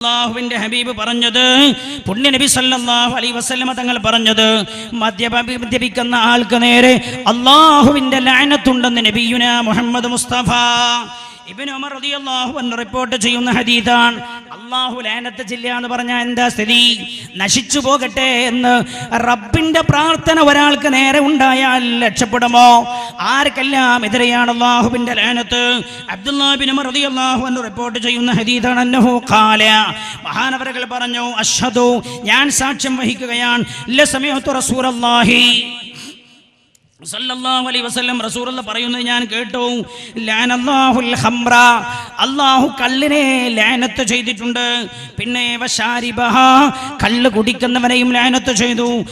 അള്ളാഹുവിന്റെ ഹബീബ് പറഞ്ഞത് പുണ്യ നബി സല്ലല്ലാഹു അലൈഹി വസല്ലമ തങ്ങൾ പറഞ്ഞത് മദ്യപി മദ്യപിക്കുന്ന ആൾക്ക് നേരെ അള്ളാഹുവിന്റെ ലാനത്തുണ്ടെന്ന് നബിയുന മുഹമ്മദ് മുസ്തഫ. ഇബ്നു ഉമർ റളിയല്ലാഹു അൻഹു റിപ്പോർട്ട് ചെയ്യുന്ന ഹദീതാണ് അള്ളാഹു ലാനത്ത് ചില്ല എന്ന് പറഞ്ഞാൽ എന്താ സ്ഥിതി? നശിച്ചു പോകട്ടെ എന്ന് റബ്ബിന്റെ പ്രാർത്ഥന ഒരാൾക്ക് നേരെ ഉണ്ടായാൽ രക്ഷപ്പെടുമോ? ആർക്കെല്ലാം എതിരെയാണ് അള്ളാഹുവിന്റെ ലാനത്ത്? അബ്ദുല്ലാബിൻ ഉമർ റളിയല്ലാഹു അൻഹു റിപ്പോർട്ട് ചെയ്യുന്ന ഹദീതാണ് അന്നഹു ഖാല. മഹാനവരകൾ പറഞ്ഞു അഷ്ഹദു ഞാൻ സാക്ഷ്യം വഹിക്കുകയാണ്. റസൂലല്ലാഹി. അലൈഹി വസല്ലം റസൂലുള്ള പറയുന്നത് ഞാൻ കേട്ടു. ലാനല്ലാഹുൽ ഖംറ. അല്ലാഹു കള്ളിനെ ലാനത്ത് ചെയ്തിട്ടുണ്ട്. പിന്നെ കള്ള് കുടിക്കുന്നവനെയും ലാനത്ത് ചെയ്തു.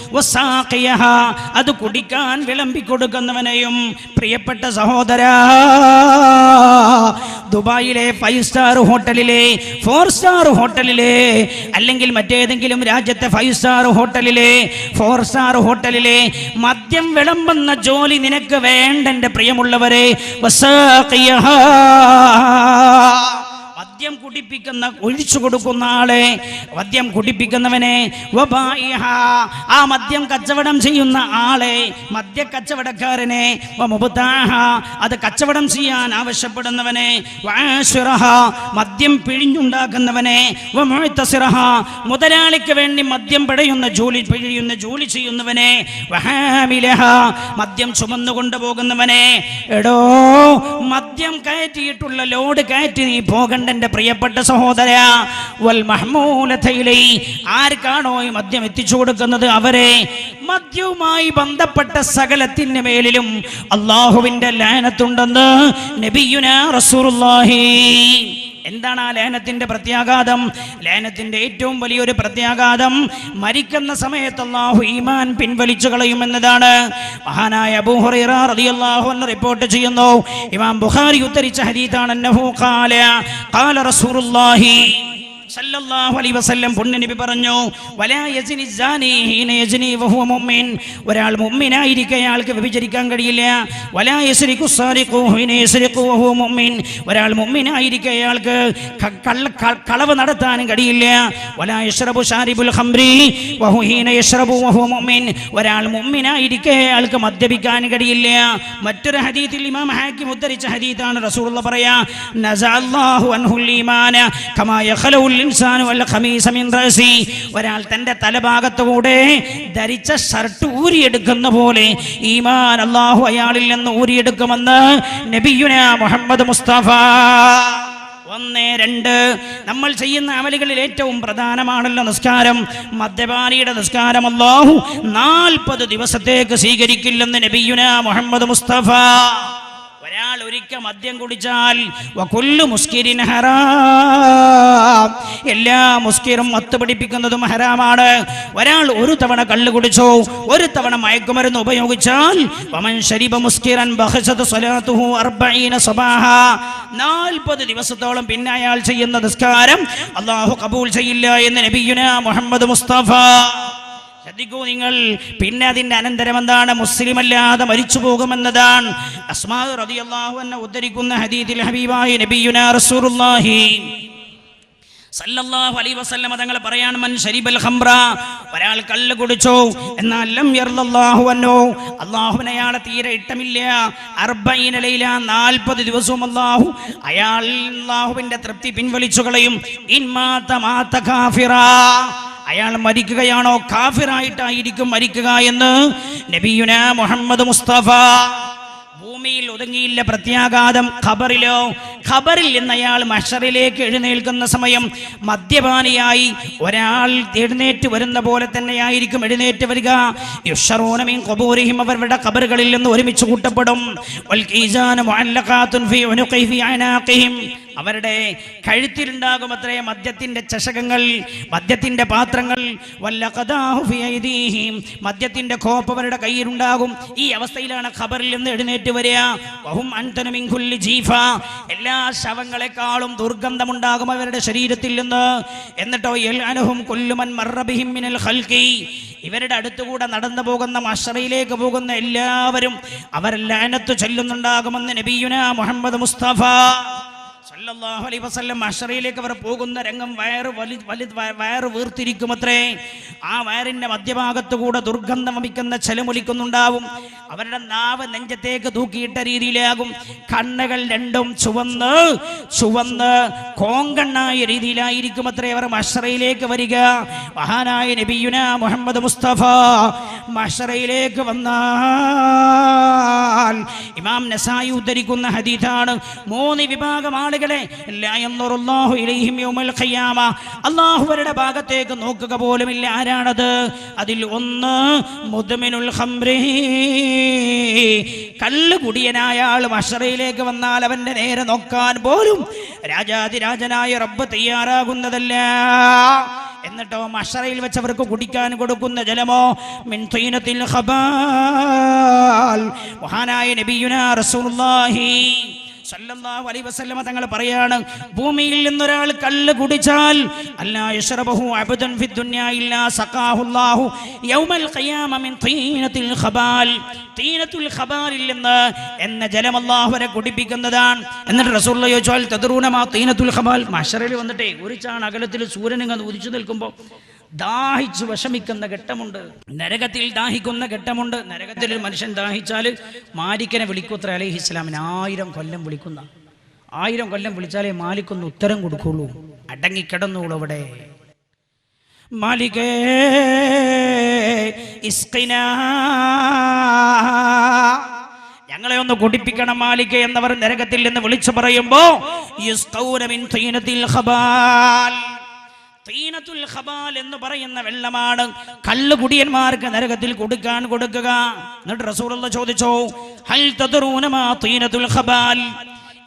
അത് കുടിക്കാൻ വിളമ്പിക്കൊടുക്കുന്നവനെയും പ്രിയപ്പെട്ട സഹോദര. ദുബായിലെ ഫൈവ് സ്റ്റാർ ഹോട്ടലിലെ ഫോർ സ്റ്റാർ ഹോട്ടലിലെ അല്ലെങ്കിൽ മറ്റേതെങ്കിലും രാജ്യത്തെ ഫൈവ് സ്റ്റാർ ഹോട്ടലിലെ ഫോർ സ്റ്റാർ ഹോട്ടലിലെ മദ്യം വിളമ്പുന്ന ജോലി നിനക്ക് വേണ്ട എന്റെ പ്രിയമുള്ളവരെ വസാഖിയഹ. കുടിപ്പിക്കുന്ന ഒഴിച്ചു കൊടുക്കുന്ന ആളെ മദ്യം കുടിപ്പിക്കുന്നവനെ. ആ മദ്യം കച്ചവടം ചെയ്യുന്ന ആളെ മദ്യ കച്ചവടക്കാരനെ. അത് കച്ചവടം ചെയ്യാൻ ആവശ്യപ്പെടുന്നവനെ. മദ്യം പിഴിഞ്ഞുണ്ടാക്കുന്നവനെ. മുതലാളിക്ക് വേണ്ടി മദ്യം പിഴയുന്ന ജോലി പിഴിയുന്ന ജോലി ചെയ്യുന്നവനെ. മദ്യം ചുമന്നു കൊണ്ടുപോകുന്നവനെ എടോ മദ്യം കയറ്റിയിട്ടുള്ള ലോഡ് കയറ്റി നീ പോകണ്ട എന്റെ പ്രിയപ്പെട്ട സഹോദര വൽ മഹ്മൂലതയിലെ ആർക്കാണോ ഈ മദ്യം എത്തിച്ചു കൊടുക്കുന്നത്? അവരെ മദ്യവുമായി ബന്ധപ്പെട്ട സകലത്തിന് മേലിലും അള്ളാഹുവിന്റെ ലാനത്തുണ്ടെന്ന് നബിയുന റസൂലുള്ളാഹി. എന്താണ് ആ ലേനത്തിന്റെ പ്രത്യാഘാതം? ലേനത്തിന്റെ ഏറ്റവും വലിയൊരു പ്രത്യാഘാതം മരിക്കുന്ന സമയത്ത് അള്ളാഹു ഈമാൻ പിൻവലിച്ചു കളയുമെന്നതാണ്. മഹാനായ അബൂഹുറിയാഹു എന്ന് റിപ്പോർട്ട് ചെയ്യുന്നു. ഇമാം ബുഖാരി ഉദ്ധരിച്ച ഹരീതാണ് സല്ലല്ലാഹു അലൈഹി വസല്ലം പറഞ്ഞു വലാ മുഅ്മിൻ. ഒരാൾ വലാ യസ്രിഖു മുഅ്മിൻ. ഒരാൾ കളവ് നടത്താനും കഴിയില്ല. വലാ ഷാരിബുൽ വഹു മുഅ്മിൻ. ഒരാൾ മുഅ്മിനായിരിക്കെ അയാൾക്ക് മദ്യപിക്കാൻ കഴിയില്ല. മറ്റൊരു ഹദീത്തിൽ ഇമാം ഹാക്കിം ഉദ്ധരിച്ച ഹദീത്താണ് റസൂലുള്ള പറയാ അൻഹുൽ കമാ ഇൻസാനു വൽ ഖമീസ മിൻ റഅസി ഒരാൾ തന്റെ തലഭാഗത്തുകൂടെ ധരിച്ച ഷർട്ട് ഊരിയെടുക്കുന്ന പോലെ ഈമാൻ അല്ലാഹു അയാളിൽ നിന്ന് ഊരിയെടുക്കുമെന്ന് നബിയുന മുഹമ്മദ് മുസ്തഫ. ഒന്ന് രണ്ട് നമ്മൾ ചെയ്യുന്ന അമലുകളിൽ ഏറ്റവും പ്രധാനമാണല്ലോ നിസ്കാരം. മദ്യപാനിയുടെ നിസ്കാരം അല്ലാഹു നാൽപ്പത് ദിവസത്തേക്ക് സ്വീകരിക്കില്ലെന്ന് നബിയുന മുഹമ്മദ് മുസ്തഫ. ഒരാൾ ഒരിക്കൽ മദ്യം കുടിച്ചാൽ മുസ്കിരിൻ ഹറാം. എല്ലാ മുസ്കിറും മത്ത് പിടിപ്പിക്കുന്നതും ഹറാമാണ്. ഒരാൾ ഒരു തവണ കള്ളു കുടിച്ചോ ഒരു തവണ മയക്കുമരുന്ന് ഉപയോഗിച്ചാൽ നാൽപ്പത് ദിവസത്തോളം പിന്നെ അയാൾ ചെയ്യുന്ന നിസ്കാരം അള്ളാഹു കബൂൽ ചെയ്യില്ല എന്ന് നബിയുന മുഹമ്മദ് മുസ്തഫ. ശ്രദ്ധിക്കൂ നിങ്ങൾ. പിന്നെ അതിന്റെ അനന്തരം എന്താണ്? മുസ്ലിം അല്ലാതെ മരിച്ചു പോകുമെന്നതാണ്. അസ്മാ റളിയല്ലാഹു അൻഹ ഉദ്ധരിക്കുന്ന ഹദീദിൽ ഹബീബായ നബിയുനാ റസൂലുള്ളാഹി. സല്ലല്ലാഹു അലൈഹി വസല്ലമ തങ്ങൾ പറയാണ് മൻ ശരിബൽ ഖംറ ഒരാൾ കള്ള് കുടിച്ചോ. എന്നാൽ ലം യർലല്ലാഹു അൻഹു അല്ലാഹുവിനെ അയാളെ തീരെ ഇഷ്ടമില്ല. അർബഈന ലൈല 40 ദിവസവും അല്ലാഹു അയാൾ അല്ലാഹുവിന്റെ തൃപ്തി പിൻവലിച്ചു കളയും. ഇൻ മാത മാത കാഫിറാ. അയാൾ മരിക്കുകയാണോ? കാഫിറായിട്ടായിരിക്കും മരിക്കുക എന്ന് നബിയുന മുഹമ്മദ് മുസ്തഫ. ഭൂമിയിൽ ഒതുങ്ങിയില്ല പ്രത്യാഘാതം ഖബറിലോ? ഖബറിൽ നിന്ന് അയാൾ മഷറിലേക്ക് എഴുന്നേൽക്കുന്ന സമയം മദ്യപാനിയായി ഒരാൾ എഴുന്നേറ്റ് വരുന്ന പോലെ തന്നെയായിരിക്കും എഴുന്നേറ്റ് വരിക. യുഷറൂനമീൻ ഖബൂരിഹിം അവരുടെ ഖബറുകളിൽ നിന്ന് ഒരുമിച്ച് കൂട്ടപ്പെടും. അവരുടെ കഴുത്തിലുണ്ടാകും അത്രേ മദ്യത്തിന്റെ ചഷകങ്ങൾ മദ്യത്തിന്റെ പാത്രങ്ങൾ. വല്ല കഥാഹുഫിയും മദ്യത്തിന്റെ കോപ്പ് അവരുടെ കയ്യിലുണ്ടാകും. ഈ അവസ്ഥയിലാണ് ഖബറിൽ നിന്ന് എഴുന്നേറ്റ് വരിക. വഹും അൻതനു മിൻ ജീഫ. എല്ലാ ശവങ്ങളെക്കാളും ദുർഗന്ധമുണ്ടാകും അവരുടെ ശരീരത്തിൽ നിന്ന്. എന്നിട്ടോ യൽഅനഹും കുല്ലുമൻ കൊല്ലുമൻ മിനൽ ഹൽക്കി ഇവരുടെ അടുത്തുകൂടെ നടന്നു പോകുന്ന മഷറയിലേക്ക് പോകുന്ന എല്ലാവരും അവരെല്ലാനത്ത് ലാനത്ത് ചൊല്ലുന്നുണ്ടാകുമെന്ന് നബിയുന മുഹമ്മദ് മുസ്തഫ. സല്ലല്ലാഹു അലൈഹി വസല്ലം അഷറയിലേക്ക് അവർ പോകുന്ന രംഗം വയറ് വലി വലി വയറ് വീർത്തിരിക്കുമത്രേ. ആ വയറിന്റെ മധ്യഭാഗത്തു കൂടെ ദുർഗന്ധം വമിക്കുന്ന ചെലമൊലിക്കുന്നുണ്ടാവും അവരുടെ നാവ് നെഞ്ചത്തേക്ക് തൂക്കിയിട്ട രീതിയിലാകും. കണ്ണുകൾ രണ്ടും ചുവന്ന് ചുവന്ന് കോങ്കണ്ണായ രീതിയിലായിരിക്കും അത്രേ അവർ മഷറയിലേക്ക് വരിക. മഹാനായ നബിയുന മുഹമ്മദ് മുസ്തഫ മഷറയിലേക്ക് വന്നാൽ ഇമാം നസായി ഉദ്ധരിക്കുന്ന ഹദീഥാണ് മൂന്ന് വിഭാഗം ആളുകളെ അള്ളാഹുവരുടെ ഭാഗത്തേക്ക് നോക്കുക പോലുമില്ല. ആരാണത്? അതിൽ ഒന്ന് മുദമിനുൽ കല്ല് കുടിയനായ ആൾ മഷറയിലേക്ക് വന്നാൽ അവന്റെ നേരെ നോക്കാൻ പോലും രാജാതിരാജനായ റബ്ബ് തയ്യാറാകുന്നതല്ല. എന്നിട്ടോ മഷറയിൽ വെച്ചവർക്ക് കുടിക്കാൻ കൊടുക്കുന്ന ജലമോ? മിൻ തീനത്തിൽ ഖബാൽ. മഹാനായ നബിയുനാ റസൂലുള്ളാഹി സല്ലല്ലാഹു അലൈഹി തങ്ങൾ പറയാണ് ഭൂമിയിൽ നിന്നൊരാൾ കല്ല് കുടിച്ചാൽ അല്ലാ അബദൻ ദുനിയാ ഇല്ലാ യൗമൽ ഖിയാമ മിൻ തീനത്തിൽ ഖബാൽ. തീനത്തുൽ എന്ന ജലം അല്ലാഹു വരെ കുടിപ്പിക്കുന്നതാണ്. എന്നിട്ട് റസൂലുള്ള ചോദിച്ചാൽ തദ്റൂനമാ തീനത്തുൽ ഖബാൽ? മഹ്ശറിൽ വന്നിട്ടേ ഒരു ചാൺ അകലത്തിൽ സൂര്യൻ ഇങ്ങനെ ഉദിച്ചു നിൽക്കുമ്പോൾ ദാഹിച്ചു വിഷമിക്കുന്ന ഘട്ടമുണ്ട്. നരകത്തിൽ ദാഹിക്കുന്ന ഘട്ടമുണ്ട്. നരകത്തിൽ ഒരു മനുഷ്യൻ ദാഹിച്ചാൽ മാലിക്കനെ വിളിക്കൂത്ര അലഹി ഇസ്ലാമിന് ആയിരം കൊല്ലം വിളിക്കുന്ന. ആയിരം കൊല്ലം വിളിച്ചാലേ മാലിക്കൊന്ന് ഉത്തരം കൊടുക്കുള്ളൂ. അടങ്ങിക്കിടന്നുള്ളൂ അവിടെ. മാലികേ ഞങ്ങളെ ഒന്ന് കുടിപ്പിക്കണം മാലിക എന്നവർ നരകത്തിൽ നിന്ന് വിളിച്ചു പറയുമ്പോ തീനത്തിൽ ഖബാൽ എന്ന് പറയുന്ന വെള്ളമാണ്. കള്ളുകുടിയന്മാർക്ക് നരകത്തിൽ കൊടുക്കാൻ കൊടുക്കുക. എന്നിട്ട് റസൂലുള്ള ചോദിച്ചോ ഹൽ തദ്റൂന മാ തീനത്തുൽ ഖബാൽ?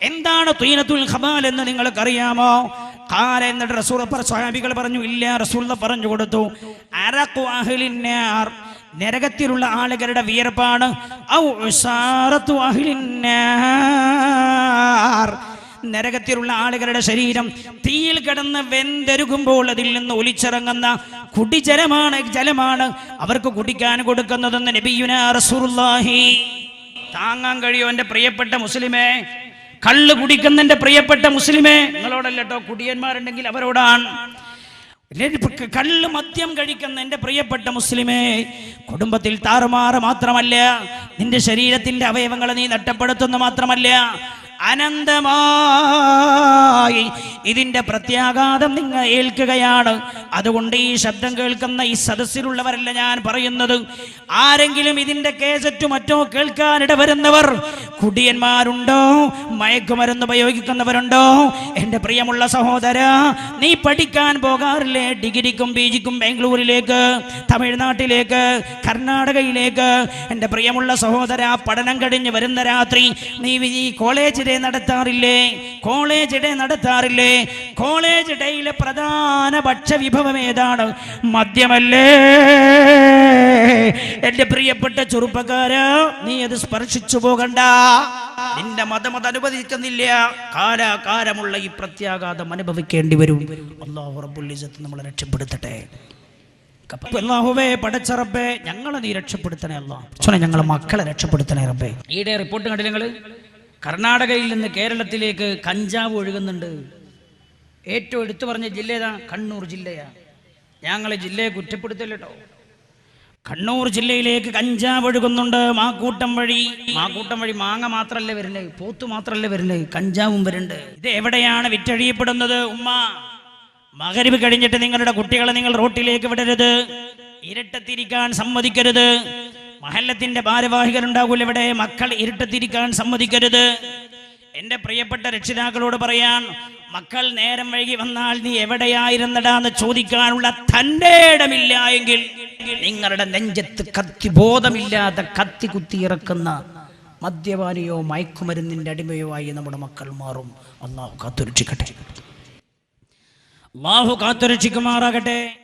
എന്താണ് തീനത്തുൽ ഖബാൽ എന്ന് നിങ്ങൾക്കറിയാമോ? കാല എന്നിട്ട് സ്വാമികൾ സ്വഹാബികൾ പറഞ്ഞു ഇല്ല. റസൂൽ പറഞ്ഞു കൊടുത്തു അറഖു അഹ്ലിന്നാർ നരകത്തിലുള്ള ആളുകളുടെ വിയർപ്പാണ് ഔ അഹ്ലിന്നാർ നരകത്തിലുള്ള ആളുകളുടെ ശരീരം തീയിൽ കിടന്ന് വെന്തെരുകുമ്പോൾ അതിൽ നിന്ന് ഒലിച്ചിറങ്ങുന്ന കുടിജലമാണ് ജലമാണ് അവർക്ക് കുടിക്കാൻ കൊടുക്കുന്നതെന്ന് നബിയുന റസൂലുള്ളാഹി. താങ്ങാൻ കഴിയോ എന്റെ പ്രിയപ്പെട്ട മുസ്ലിമേ? കള്ള് കുടിക്കുന്ന എന്റെ പ്രിയപ്പെട്ട മുസ്ലിമേ? നിങ്ങളോടല്ലോ കുടിയന്മാരുണ്ടെങ്കിൽ അവരോടാണ്. കള്ള് മദ്യം കഴിക്കുന്ന എന്റെ പ്രിയപ്പെട്ട മുസ്ലിമേ കുടുംബത്തിൽ താറുമാറ് മാത്രമല്ല നിന്റെ ശരീരത്തിന്റെ അവയവങ്ങളെ നീ നഷ്ടപ്പെടുത്തുന്ന മാത്രമല്ല അനന്തമായി ഇതിന്റെ പ്രത്യാഘാതം നിങ്ങൾ ഏൽക്കുകയാണ്. അതുകൊണ്ട് ഈ ശബ്ദം കേൾക്കുന്ന ഈ സദസ്സിലുള്ളവരല്ല ഞാൻ പറയുന്നത്. ആരെങ്കിലും ഇതിന്റെ കേസറ്റ് മറ്റോ കേൾക്കാനിട വരുന്നവർ കുടിയന്മാരുണ്ടോ? മയക്കുമരുന്ന് ഉപയോഗിക്കുന്നവരുണ്ടോ? എന്റെ പ്രിയമുള്ള സഹോദര നീ പഠിക്കാൻ പോകാറില്ലേ? ഡിഗ്രിക്കും പി ജിക്കും ബാംഗ്ലൂരിലേക്ക് തമിഴ്നാട്ടിലേക്ക് കർണാടകയിലേക്ക്. എന്റെ പ്രിയമുള്ള സഹോദര പഠനം കഴിഞ്ഞ് വരുന്ന രാത്രി നീ ഈ കോളേജ് ഡേ നടത്താറില്ലേ? കോളേജ് ഡേ നടത്താറില്ലേ? കോളേജ് ഡേയിലെ പ്രധാന ഭക്ഷ്യവിഭവം ഏതാണ്? മദ്യമല്ലേ? എന്റെ പ്രിയപ്പെട്ട ചെറുപ്പക്കാര് നീ അത് സ്പർശിച്ചു പോകണ്ട. നിന്റെ മതം അത് അനുവദിക്കുന്നില്ല. കാലാകാലമുള്ള ഈ പ്രത്യാഘാതം അനുഭവിക്കേണ്ടി വരും. അള്ളാഹു റബ്ബുൽ ഇസ്സത്ത് നമ്മളെ രക്ഷപ്പെടുത്തട്ടെ. പടച്ചറബേ ഞങ്ങളെ നീ രക്ഷപ്പെടുത്തണേ അല്ലാ. ഞങ്ങളെ മക്കളെ രക്ഷപ്പെടുത്തണേ റബ്ബേ. ഈടെ റിപ്പോർട്ട് കണ്ടില്ല കർണാടകയിൽ നിന്ന് കേരളത്തിലേക്ക് കഞ്ചാവ് ഒഴുകുന്നുണ്ട്. ഏറ്റവും എടുത്തു പറഞ്ഞ ജില്ല ഏതാണ്? കണ്ണൂർ ജില്ലയാണ്. ഞങ്ങളെ ജില്ലയെ കുറ്റപ്പെടുത്തല്ലോ കണ്ണൂർ ജില്ലയിലേക്ക് കഞ്ചാവ് ഒഴുകുന്നുണ്ട്. മാക്കൂട്ടം വഴി. മാക്കൂട്ടം വഴി മാങ്ങ മാത്രല്ലേ വരുന്നത്? പോത്ത് മാത്രല്ലേ വരുന്നത്? കഞ്ചാവും വരുന്നുണ്ട്. ഇത് എവിടെയാണ് വിറ്റഴിയപ്പെടുന്നത്? ഉമ്മ മകരവ് കഴിഞ്ഞിട്ട് നിങ്ങളുടെ കുട്ടികളെ നിങ്ങൾ റോട്ടിലേക്ക് വിടരുത്. ഇരട്ടത്തിരിക്കാൻ സമ്മതിക്കരുത്. മഹല്ലത്തിന്റെ ഭാരവാഹികരുണ്ടാകൂല ഇവിടെ. മക്കൾ ഇരട്ടത്തിരിക്കാൻ സമ്മതിക്കരുത്. എന്റെ പ്രിയപ്പെട്ട രക്ഷിതാക്കളോട് പറയാൻ മക്കൾ നേരം വൈകി വന്നാൽ നീ എവിടെയായിരുന്നടാന്ന് ചോദിക്കാനുള്ള തന്റെ ഇടമില്ല എങ്കിൽ നിങ്ങളുടെ നെഞ്ചത്ത് കത്തി ബോധമില്ലാതെ കത്തി കുത്തി ഇറക്കുന്ന മദ്യപാനിയോ മയക്കുമരുന്നിന്റെ അടിമയോ ആയി നമ്മുടെ മക്കൾ മാറും. അള്ളാഹു കാത്തുരക്ഷിക്കട്ടെ. അള്ളാഹു കാത്തുരക്ഷിക്കുമാറാകട്ടെ.